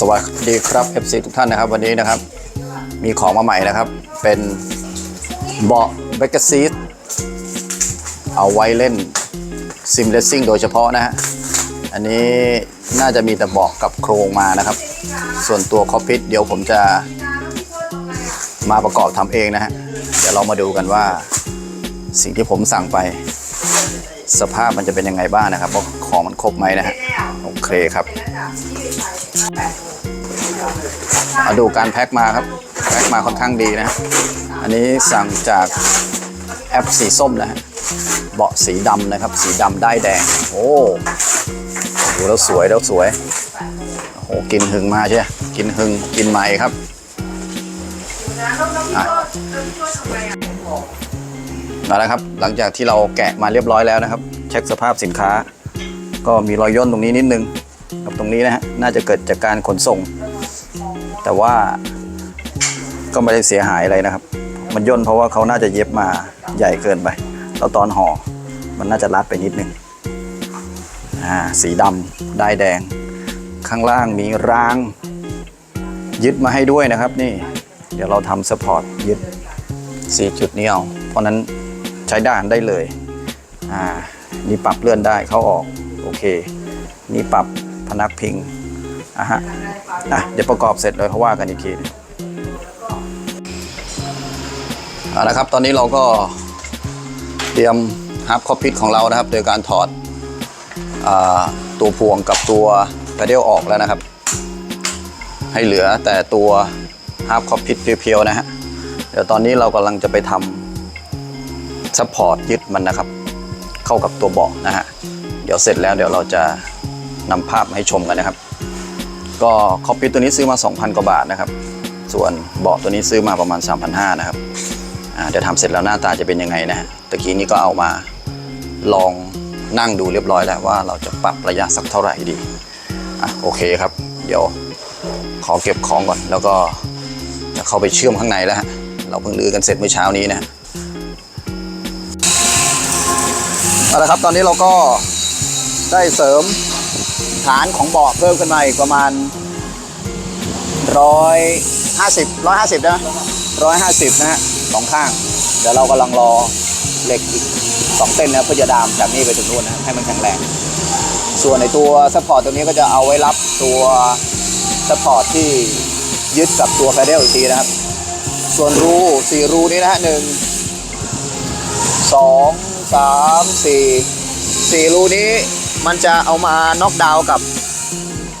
สวัสดีครับ FC ทุกท่านนะครับ วันนี้นะครับ มีของมาใหม่นะครับ เป็นเบาะแบกซีทเอาไว้เล่นซิมเลสซิ่งโดยเฉพาะนะฮะ อันนี้น่าจะมีแต่เบาะกับโครงมานะครับ ส่วนตัวคอปพิทเดี๋ยวผมจะมาประกอบทำเองนะฮะ เดี๋ยวเรามาดูกันว่าสิ่งที่ผมสั่งไป สภาพมันจะเป็นยังไงบ้างนะครับว่าของมันครบไหมนะฮะ โอเคครับมาดูการแพ็คมาครับ แพ็คมาค่อนข้างดีนะ อันนี้สั่งจากแอปสีส้มนะฮะเบาะสีดำนะครับ สีดำได้แดง โอ้โหแล้วสวยแล้วสวยโอ้โหกินหึงมาใช่ไหมกินหึงกินใหม่ครับอะมาแล้วครับ หลังจากที่เราแกะมาเรียบร้อยแล้วนะครับ เช็คสภาพสินค้า ก็มีรอยย่นตรงนี้นิดนึงกับตรงนี้นะฮะน่าจะเกิดจากการขนส่ง แต่ว่าก็ไม่ได้เสียหายอะไรนะครับ มันย่นเพราะว่าเขาน่าจะเย็บมาใหญ่เกินไป แล้วตอนห่อมันน่าจะรัดไปนิดนึงอ่าสีดำได้แดง ข้างล่างมีรางยึดมาให้ด้วยนะครับนี่ เดี๋ยวเราทำสปอร์ตยึด4จุดนี้เอาเพราะนั้นใช้ด้านได้เลยอ่านี่ปรับเลื่อนได้เข้าออก โอเค นี่ปรับพนักพิงอะฮะอะเดี๋ยวประกอบเสร็จเลยเขาว่ากันอีกทีเอาละครับตอนนี้เราก็เตรียมฮับคอปพิทของเรานะครับ โดยการถอดอตัวพวงกับตัวแพเดิลออกแล้วนะครับ ให้เหลือแต่ตัวฮับคอปพิทเพียวๆนะฮะเดี๋ยวตอนนี้เรากำลังจะไปทำซัพพอร์ตยึดมันนะครับ เข้ากับตัวเบาะนะฮะ เดี๋ยวเสร็จแล้วเดี๋ยวเราจะนำภาพมาให้ชมกันนะครับ ก็คอปปี้ตัวนี้ซื้อมา 2,000 กว่าบาทนะครับ ส่วนเบาะตัวนี้ซื้อมาประมาณ 3,500นะครับเดี๋ยวทำเสร็จแล้วหน้าตาจะเป็นยังไงนะฮะตะกี้นี้ก็เอามาลองนั่งดูเรียบร้อยแล้วว่าเราจะปรับระยะสักเท่าไหร่ดีอะโอเคครับ เดี๋ยวขอเก็บของก่อน แล้วก็จะเข้าไปเชื่อมข้างในแล้วฮะเราเพิ่งลือกันเสร็จเมื่อเช้านี้นะเอาละครับตอนนี้เราก็ ได้เสริมฐานของเบาะเพิ่มขึ้นมาอีกประมาณร้อยห้าสิบร้อยห้าสิบนะร้อยห้าสิบนะฮะสองข้าง เดี๋ยวเรากำลังรอเหล็กอีกสองเส้นนะเพื่อจะดามจากนี้ไปถึงนู่นนะให้มันแข็งแรง ส่วนในตัวซัพพอร์ตตัวนี้ก็จะเอาไว้รับตัวซัพพอร์ตที่ยึดกับตัวแพดเดิลอีกทีนะครับ ส่วนรูสี่รูนี้นะฮะหนึ่งสองสามสี่สี่รูนี้ มันจะเอามาน็อกดาวน์กับ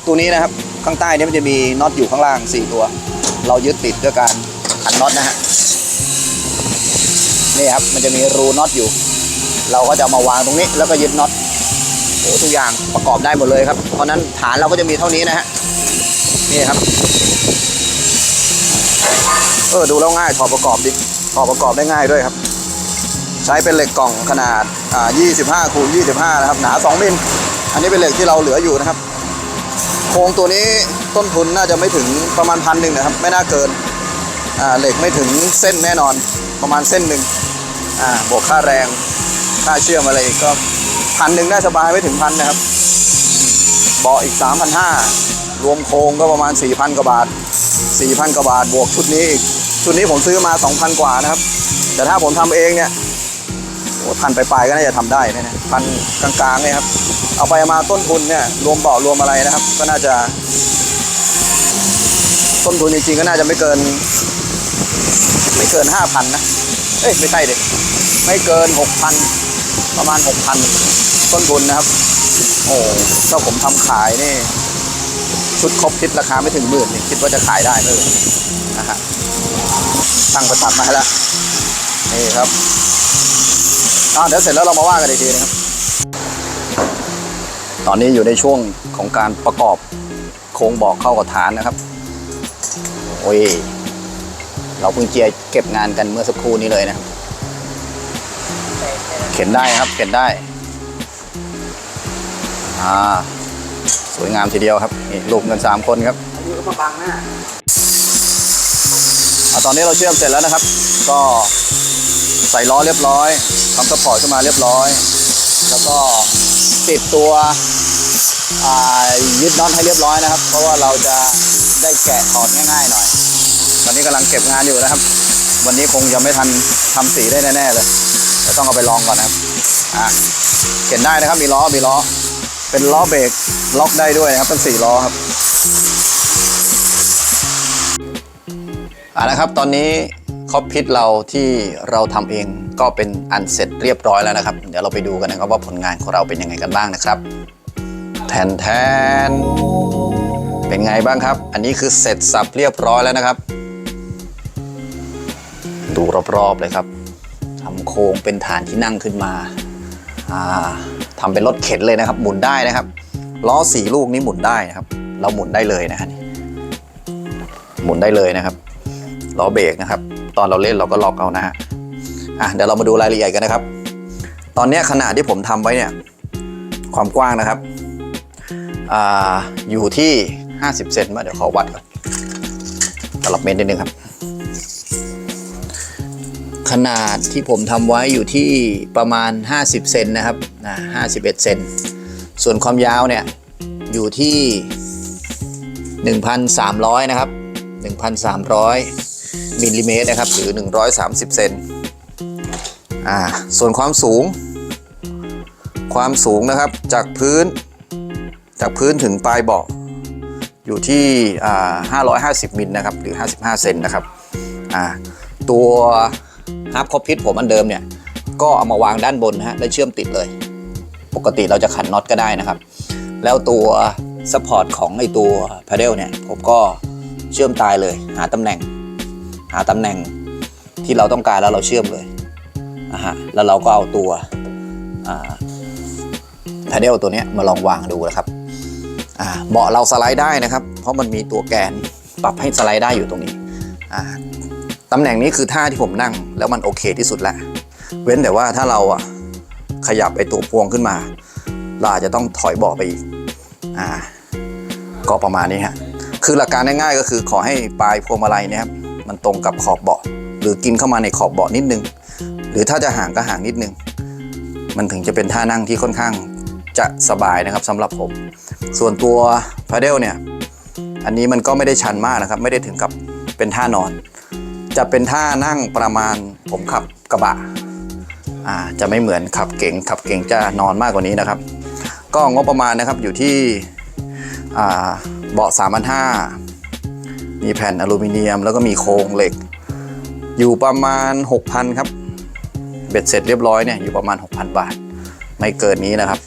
ตัวนี้นะครับ ข้างใต้นี้มันจะมีน็อตอยู่ข้างล่าง 4 ตัว เรายึดติดด้วยการขันน็อตนะฮะนี่ครับมันจะมีรูน็อตอยู่ เราก็จะามาวางตรงนี้แล้วก็ยึดน็อตโอ้ทุกอย่างประกอบได้หมดเลยครับ เพราะฉะนั้นฐานเราก็จะมีเท่านี้นะฮะนี่ครับเออดูแล้วง่ายถอดประกอบดิถอดประกอบได้ง่ายด้วยครับ ใช้เป็นเหล็กกล่องขนาด 25คูณ25 นะครับ หนา 2 มิล อันนี้เป็นเหล็กที่เราเหลืออยู่นะครับ โครงตัวนี้ต้นทุนน่าจะไม่ถึงประมาณพันหนึ่งนะครับ ไม่น่าเกิน เหล็กไม่ถึงเส้นแน่นอน ประมาณเส้นหนึ่งบวกค่าแรง ค่าเชื่อมอะไรอีกก็พันหนึ่งได้สบายไม่ถึงพันนะครับเบาอีก 3,500 รวมโครงก็ประมาณ 4,000 กว่าบาท 4,000 กว่าบาท บวกชุดนี้อีก ชุดนี้ผมซื้อมา 2,000 กว่านะครับ แต่ถ้าผมทำเองเนี่ย พันปลายๆก็น่าจะทำได้นะเนี่ยพันกลางๆเนี่ยครับเอาไปมาต้นทุนเนี่ยรวมเบาะรวมอะไรนะครับ ก็น่าจะ ต้นทุนจริงๆก็น่าจะไม่เกิน ไม่เกินห้าพันนะเอ้ยไม่ใช่เด็กไม่เกินหกพันประมาณหกพันต้นทุนนะครับ โอ้ถ้าผมทำขายนี่ชุดครบคิดราคาไม่ถึงหมื่นนี่คิดว่าจะขายได้ไหมนะฮะตั้งประตัดมาแล้วนี่ครับ อ่าเดี๋ยวเสร็จแล้วเรามาว่ากันอีกทีนะครับ ตอนนี้อยู่ในช่วงของการประกอบโครงบอกเข้ากับฐานนะครับ โอ้ย เราเพิ่งเจียเก็บงานกันเมื่อสักครู่นี้เลยนะครับ เข็นได้ครับ เข็นได้ อ่า สวยงามทีเดียวครับ นี่ลูกเงินสามคนครับอายุมาบังหน้าอะตอนนี้เราเชื่อมเสร็จแล้วนะครับ ก็ใส่ล้อเรียบร้อย ทำสปอร์ตขึ้นมาเรียบร้อย แล้วก็ติดตัวยึดน็อตให้เรียบร้อยนะครับ เพราะว่าเราจะได้แกะถอดง่ายๆหน่อย ตอนนี้กำลังเก็บงานอยู่นะครับ วันนี้คงจะไม่ทันทำสีได้แน่ๆเลยจะต้องเอาไปลองก่อนนะครับอะเข็นได้นะครับมีล้อมีล้อ เป็นล้อเบรกล็อกได้ด้วยนะครับเป็นสี่ล้อครับอ่านะครับตอนนี้ คอปพิทเราที่เราทำเองก็เป็นอันเสร็จเรียบร้อยแล้วนะครับ เดี๋ยวเราไปดูกันนะครับว่าผลงานของเราเป็นยังไงกันบ้างนะครับ แทนแทนเป็นไงบ้างครับ อันนี้คือเสร็จสับเรียบร้อยแล้วนะครับ ดูรอบๆเลยครับทำโครงเป็นฐานที่นั่งขึ้นมาทำเป็นรถเข็นเลยนะครับ หมุนได้นะครับล้อสี่ลูกนี้หมุนได้นะครับ เราหมุนได้เลยนะฮะหมุนได้เลยนะครับล้อเบรกนะครับ ตอนเราเล่นเราก็ล็อกเอานะฮะอะเดี๋ยวเรามาดูรายละเอียดกันนะครับ ตอนนี้ขนาดที่ผมทำไว้เนี่ยความกว้างนะครับอ่าอยู่ที่ 50 เซนมาเดี๋ยวขอวัดก่อนตลับเมตรนิดนึงครับ ขนาดที่ผมทำไว้อยู่ที่ประมาณ 50 เซนนะครับนะ51 เซนส่วนความยาวเนี่ยอยู่ที่ 1,300 นะครับ 1,300 มิลลิเมตรนะครับ หรือ 130 เซนอ่าส่วนความสูง ความสูงนะครับจากพื้น จากพื้นถึงปลายเบาะอยู่ที่อ่า550มิลนะครับหรือ 55 เซนนะครับอ่าตัวฮาร์ปคอพิทผมอันเดิมเนี่ย ก็เอามาวางด้านบนนะฮะแล้วเชื่อมติดเลย ปกติเราจะขันน็อตก็ได้นะครับ แล้วตัวสปอร์ตของไอตัวพาเดลเนี่ย ผมก็เชื่อมตายเลยหาตำแหน่ง หาตำแหน่งที่เราต้องการแล้วเราเชื่อมเลยนะฮะแล้วเราก็เอาตัวพาเดลตัวนี้มาลองวางดูนะครับเบาะเราสไลด์ได้นะครับ เพราะมันมีตัวแกนปรับให้สไลด์ได้อยู่ตรงนี้ตำแหน่งนี้คือท่าที่ผมนั่งแล้วมันโอเคที่สุดแล้วเว้นแต่ว่าถ้าเราอะขยับไอตัวพวงขึ้นมา เราอาจจะต้องถอยเบาะไปอีกอ่าก็ประมาณนี้ฮะคือหลักการง่ายๆก็คือขอให้ปลายพวงมาลัยเนี่ยครับ มันตรงกับขอบเบาะ หรือกินเข้ามาในขอบเบาะนิดนึง หรือถ้าจะห่างก็ห่างนิดนึง มันถึงจะเป็นท่านั่งที่ค่อนข้างจะสบายนะครับสำหรับผม ส่วนตัวพาเดลเนี่ย อันนี้มันก็ไม่ได้ชันมากนะครับ ไม่ได้ถึงกับเป็นท่านอน จะเป็นท่านั่งประมาณผมขับกระบะอ่าจะไม่เหมือนขับเก๋งขับเก๋งจะนอนมากกว่านี้นะครับ ก็งบประมาณนะครับอยู่ที่อ่าเบาะ3 5 0 0 มีแผ่นอลูมิเนียม แล้วก็มีโครงเหล็ก อยู่ประมาณ 6,000 ครับ เบ็ดเสร็จเรียบร้อยเนี่ยอยู่ประมาณ 6,000 บาท ไม่เกินนี้นะครับ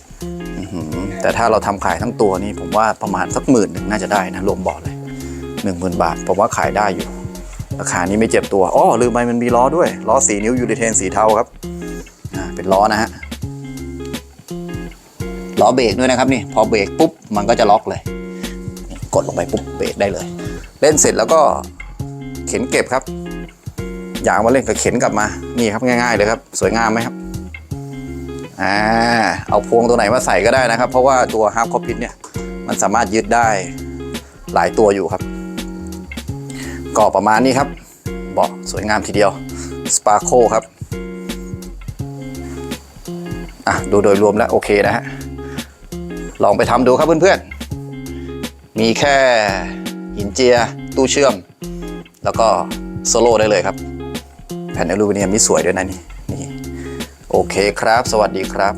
แต่ถ้าเราทำขายทั้งตัวนี่ผมว่าประมาณสักหมื่นหนึ่งน่าจะได้นะรวมเบาะเลยหนึ่งหมื่นบาท ผมว่าขายได้อยู่ ราคานี้ไม่เจ็บตัวอ๋อลืมไปมันมีล้อด้วยล้อสีนิ้วยูริเทนสีเทาครับเป็นล้อนะฮะล้อเบรกด้วยนะครับนี่พอเบรกปุ๊บมันก็จะล็อกเลย กดลงไปปุ๊บเบรกได้เลย เล่นเสร็จแล้วก็เข็นเก็บครับ อยากมาเล่นก็เข็นกลับมา นี่ครับง่าย ๆ เลยครับ สวยงามไหมครับอ่าเอาพวงตัวไหนมาใส่ก็ได้นะครับ เพราะว่าตัวฮาร์ปคอพิทเนี่ยมันสามารถยึดได้หลายตัวอยู่ครับ ก็ประมาณนี้ครับเบาะสวยงามทีเดียวสปาโคครับอะดูโดยรวมแล้วโอเคนะฮะลองไปทำดูครับเพื่อนๆ มีแค่ หินเจีย ตู้เชื่อม แล้วก็โซโล่ได้เลยครับ แผ่นอลูมิเนียมนี่สวยด้วยนะนี่นี่ โอเคครับ สวัสดีครับ